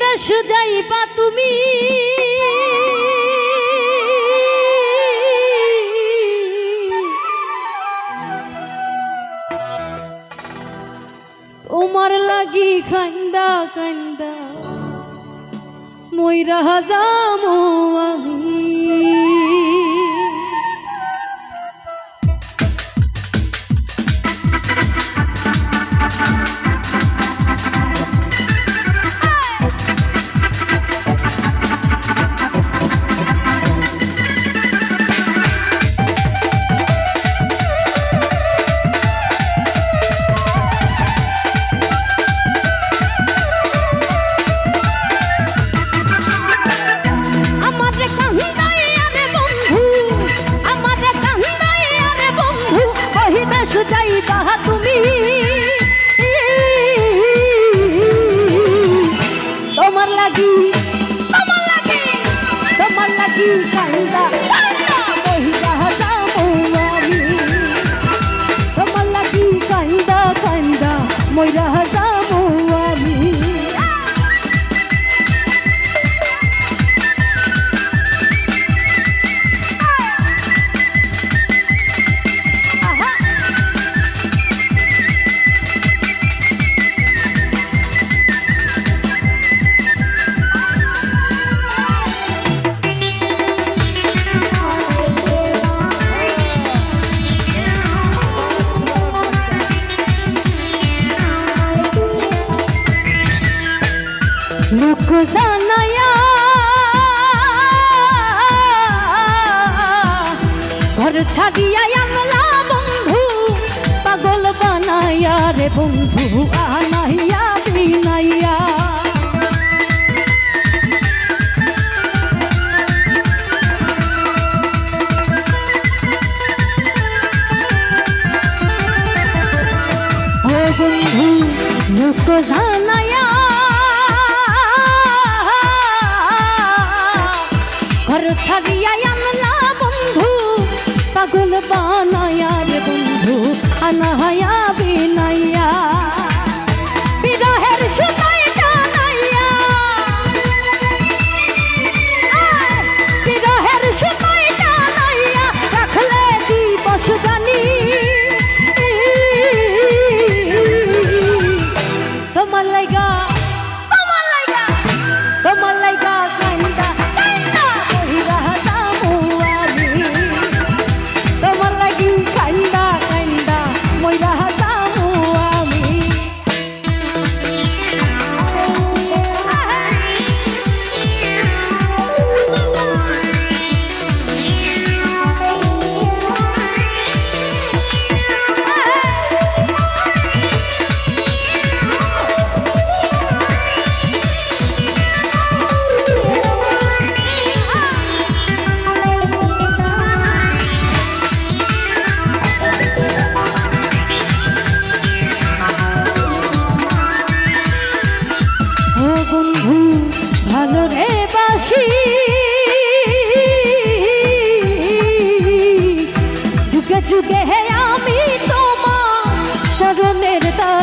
দেশ যাইবা তুমি। তোমার লাগি কান্দা কান্দা ময়রা হাজাম আমি। you. জানায়া। ঘর ছাড়িয়া আনলা বন্ধু পাগল বানায়া বন্ধু লোক জান ঘর ছাড়িয়াই আনলা বন্ধু পাগল বা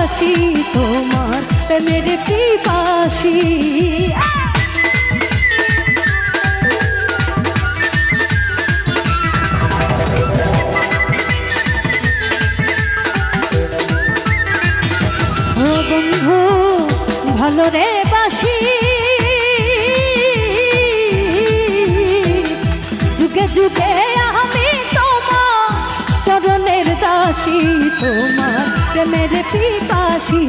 হাসি তোমার প্রেমের পিপাসি। বন্ধু ভালো বাসি। যুগে যুগে আমি তোমার চরণের দাসী তোমার। প্রেমের পিপাসী।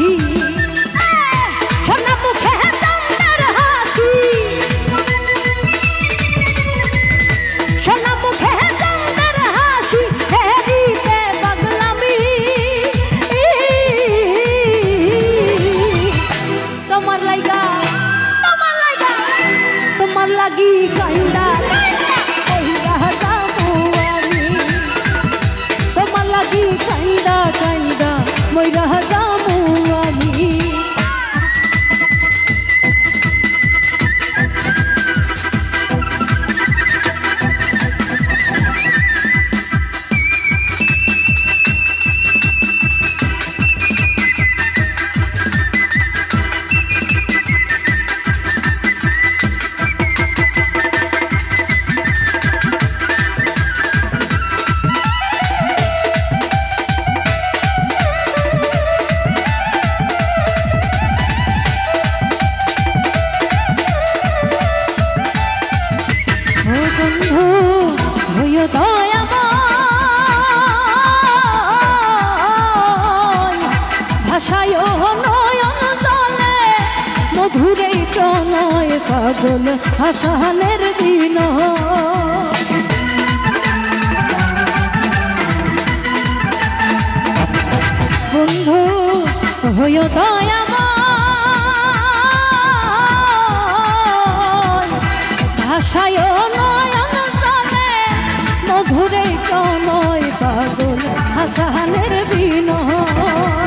ঘুরেই নয় পাগল হাসানের দিন। বন্ধু হয়ে দয়া ভাষায় মধুরে নয় পাগল হাসানের বিনয়